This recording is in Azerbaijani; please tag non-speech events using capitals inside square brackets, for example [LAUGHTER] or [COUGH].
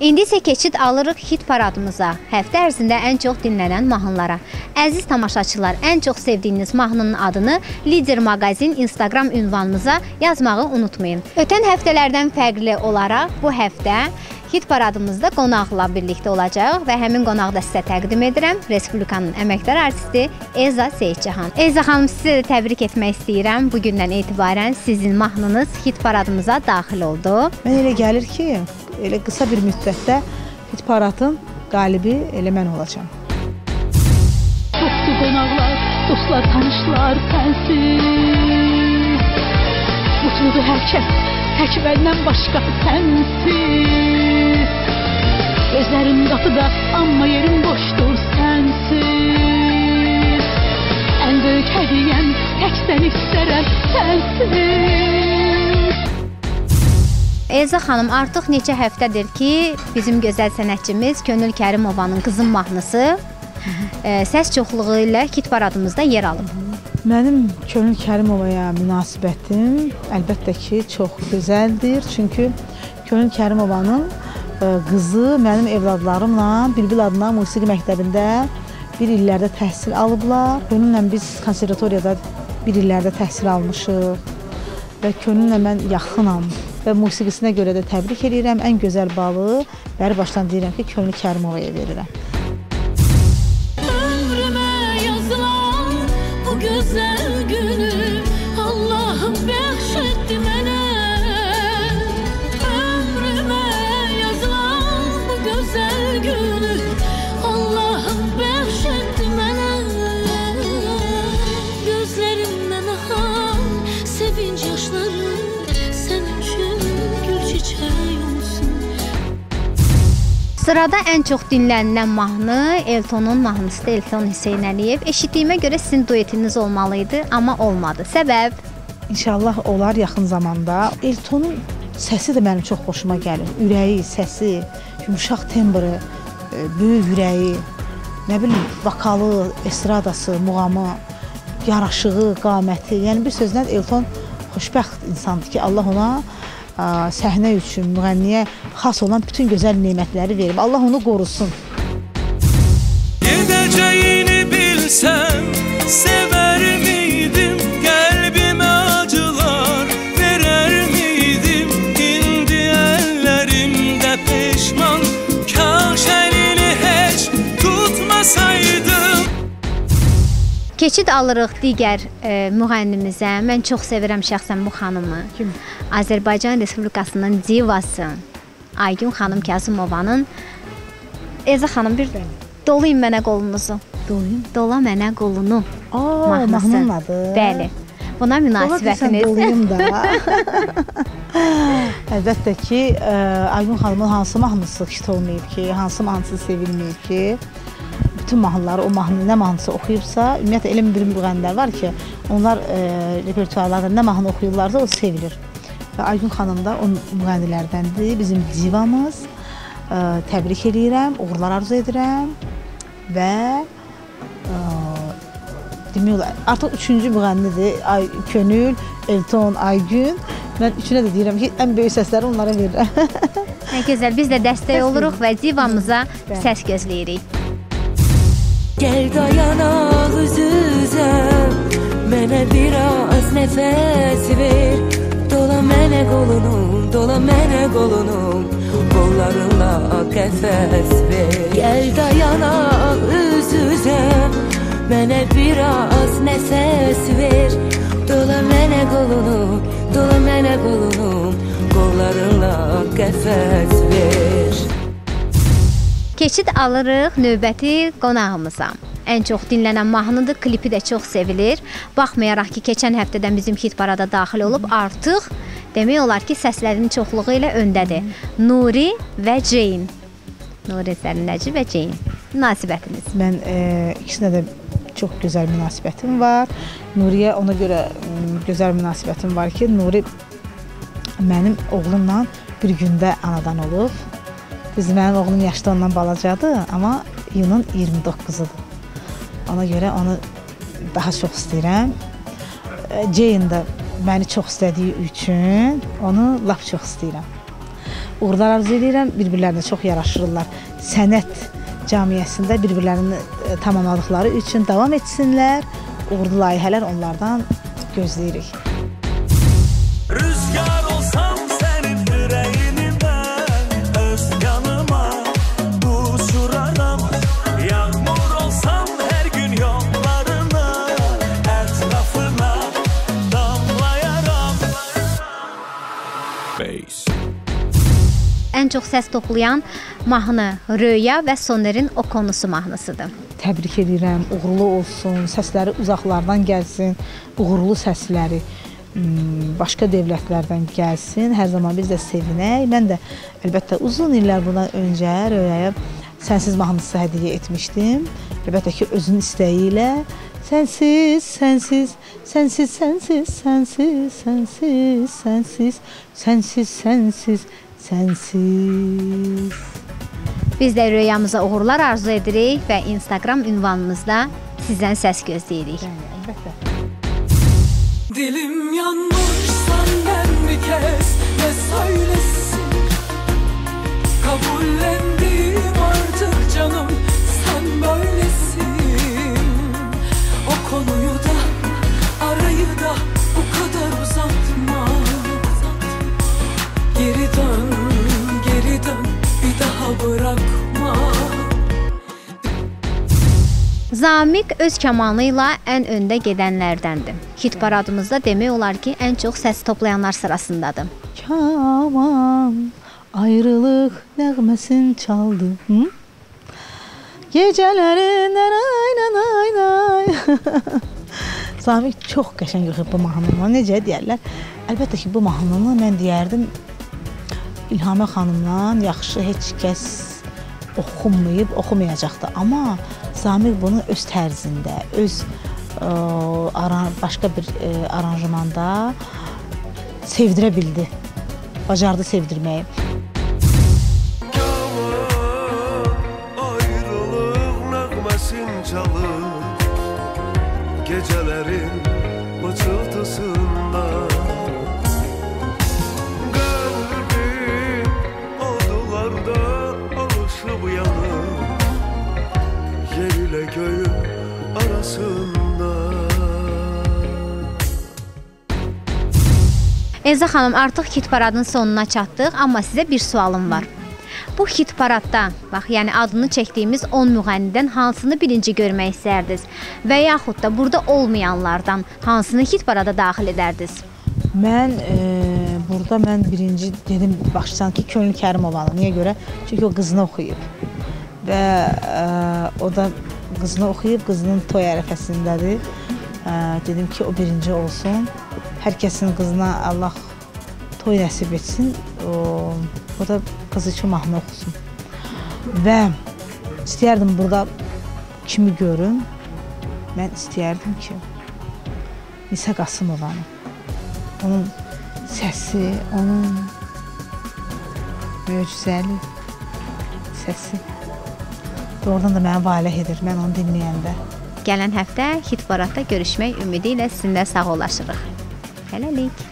İndi isə keçid alırıq hit paradımıza. Həftə ərzində ən çox dinlənən mahnılara. Əziz tamaşaçılar, ən çox sevdiyiniz mahnının adını Lider Maqazin Instagram ünvanımıza yazmağı unutmayın. Ötən həftələrdən fərqli olaraq bu həftə hit paradımızda qonaqla birlikdə olacağıq və həmin qonağı da sizə təqdim edirəm. Respublikanın əməkdar artisti Elza Seyidcahan. Elza xanım, sizi də təbrik etmək istəyirəm. Bu gündən etibarən sizin mahnınız hit paradımıza daxil oldu. Mən elə gəlir ki, elə qısa bir müddətdə hit paradın qalibi elə mən olacağam. Çoxdu qonaqlar, dostlar, tanışlar sənsiz. Mutludur hər kəs, tək məndən başqa sənsiz. Gözlərim qapıda, amma yerim boşdur sənsiz. Ən böyük hədiyyəm tək sən istərəm sənsiz. Elza xanım, artıq neçə həftədir ki, bizim gözəl sənətçimiz Könül Kərimovanın Qızım mahnısı ə, səs çoxluğu ilə hit paradımızda yer alıb. Mənim Könül Kərimovaya münasibətim əlbəttə ki, çox gözəldir. Çünki Könül Kərimovanın ə, qızı mənim evladlarımla Bülbül adına musiqi məktəbində bir illərdə təhsil alıblar. Könüllə biz konservatoriyada bir illərdə təhsil almışıq və Könüllə mən yaxınam və musiqisinə görə də təbrik edirəm. Ən gözəl balı bəri başdan deyirəm ki, Könül Kərimovaya verirəm. Ömrümə yazılan bu gözəl günü Sırada ən çox dinlənilən mahnı Eltonun mahnısıdır. Elton Hüseynəliyev. Eşitdiyimə görə sizin duetiniz olmalı idi, amma olmadı. Səbəb? İnşallah olar yaxın zamanda. Eltonun səsi də mənim çox xoşuma gəlir. Ürəyi, səsi, yumşaq tembri, e, böyük ürəyi, nə bilim, vokalı, estradası, muğamı, yaraşığı, qaməti. Yəni bir sözlə Elton xoşbəxt insandır ki, Allah ona ə, səhnə üçün, müğənniyə xas olan bütün gözəl nemətləri verib. Allah onu qorusun. Gedəcəyini bilsəm sevər Keçid alırıq digər e, müğənnimizə. Mən çox sevirəm şəxsən bu xanımı. Kim? Azərbaycan Respublikasının divası Aygün xanım Kazımovanın Eza xanım bir dolayın mənə qolunuzu. Doyum. Dola mənə qolunu. Aa, mahnının adı. Bəli. Buna münasibətiniz. Dolayım da. [LAUGHS] Əlbəttə ki, ə, Aygün xanımın hansı mahnısı hit olmayıb ki, hansı mahnısı sevilməyib ki, bütün mahnıları o mahnı nə mahnısı oxuyubsa, ümumiyyətlə elə bir müğənnilər var ki, onlar e, repertuarlarda nə mahnı oxuyurlarsa o sevilir. Və Aygün xanım da o müğənnilərdəndir, bizim divamız. E, təbrik eləyirəm, uğurlar arzu edirəm və e, demək olar, artıq üçüncü müğənnidir. Ay Könül, Elton, Aygün. Mən üçünə də deyirəm ki, ən böyük səsləri onlara verirəm. [LAUGHS] Nə gözəl. Biz də dəstək oluruq və divamıza səs gözləyirik. Gel dayanaq üz-üzə Mənə biraz nəfəs ver. Dola mənə qolunu, dola mənə qolunu Qollarınla qəfəs ver. Gəl dayanaq üz-üzə Mənə biraz nəfəs ver. Dola mənə qolunu, dola mənə qolunu Qollarınla qəfəs ver Keçid alırıq növbəti qonağımıza. Ən çox dinlənən mahnıdır, klipi də çox sevilir. Baxmayaraq ki, keçən həftədən bizim hit parada daxil olub, artıq demək olar ki, səslərinin çoxluğu ilə öndədir. Nuri və Ceyn. Nuri Sərinəci və Ceyn. Münasibətiniz. Mən e, ikisinə də çox gözəl münasibətim var. Nuriyə ona görə gözəl münasibətim var ki, Nuri mənim oğlumla bir gündə anadan olub. Düz mənim oğlum yaşda ondan balacadır, amma iyunun 29-udur. Ona görə onu daha çox istəyirəm. Jane də məni çox istədiyi üçün onu lap çox istəyirəm. uğurlar arzu edirəm. Bir-birlərinə çox yaraşırlar. Sənət cəmiyyətində bir-birlərini tamamladıkları üçün davam etsinlər. Uğurlu layihələr onlardan gözləyirik. Rüzgar Ən çox səs toplayan mahnı Röya və Sonerin O konusu mahnısıdır. Təbrik edirəm. Uğurlu olsun. Səsləri uzaqlardan gəlsin. Uğurlu səsləri m, başqa dövlətlərdən gəlsin. Hər zaman biz də sevinək. Mən də əlbəttə uzun illər bundan öncə Röyaya Sənsiz mahnısı hədiyyə etmişdim. Əlbəttə ki, özünün istəyi ilə Sənsiz, sənsiz, sənsiz, sənsiz, sənsiz, sənsiz, sənsiz, sənsiz, sənsiz, sənsiz. Biz də Röyamıza uğurlar arzu edirik və Instagram ünvanımızda sizdən səs gözləyirik. Əlbəttə. Dilim yanmış senden bir kez ne söylesin Kabullendim bırakma Zamiq öz kamanı ilə ən öndə gedənlərdəndir. Hit paradımızda demək olar ki, ən çox səs toplayanlar sırasındadır. Kaman ayrılıq nəğməsin çaldı. Hı? Gecələrin nay nay nay nay. Samiq [LAUGHS] çox qəşəng oxuyub bu mahnını. Necə deyirlər? Əlbəttə ki, bu mahnını mən deyərdim İlhamə xanımdan yaxşı heç kəs oxunmayıb, oxumayacaqdı. Amma Samiq bunu öz tərzində, öz ə, aran, başqa bir ə, aranjmanda sevdirə bildi. Bacardı sevdirməyi. Çalır Gecələrin pıçıltısında Elza xanım, artıq hit paradın sonuna çatdıq, amma sizə bir sualım var. Bu hit paradda, bax, yəni adını çəkdiyimiz 10 müğənnidən hansını birinci görmək istərdiniz və yaxud da burada olmayanlardan hansını hit parada daxil edərdiniz? Mən e, burada mən birinci dedim başdan ki, Könül Kərimovanı. Niyə görə? Çünki o qızını oxuyub. Və e, o da qızını oxuyub, qızının toy ərəfəsindədir. E, dedim ki, o birinci olsun. Hər kəsin qızına Allah toy nəsib etsin. O, o da qız üçün mahnı oxusun. Və istəyərdim burada kimi görüm. Mən istəyərdim ki, Nisə Qasımovanı onun səsi, onun möcüzəli səsi doğrudan da məni valeh edir mən onu dinləyəndə. Gələn həftə hit paradda görüşmək ümidi ilə sizinlə sağollaşırıq. Hele lik!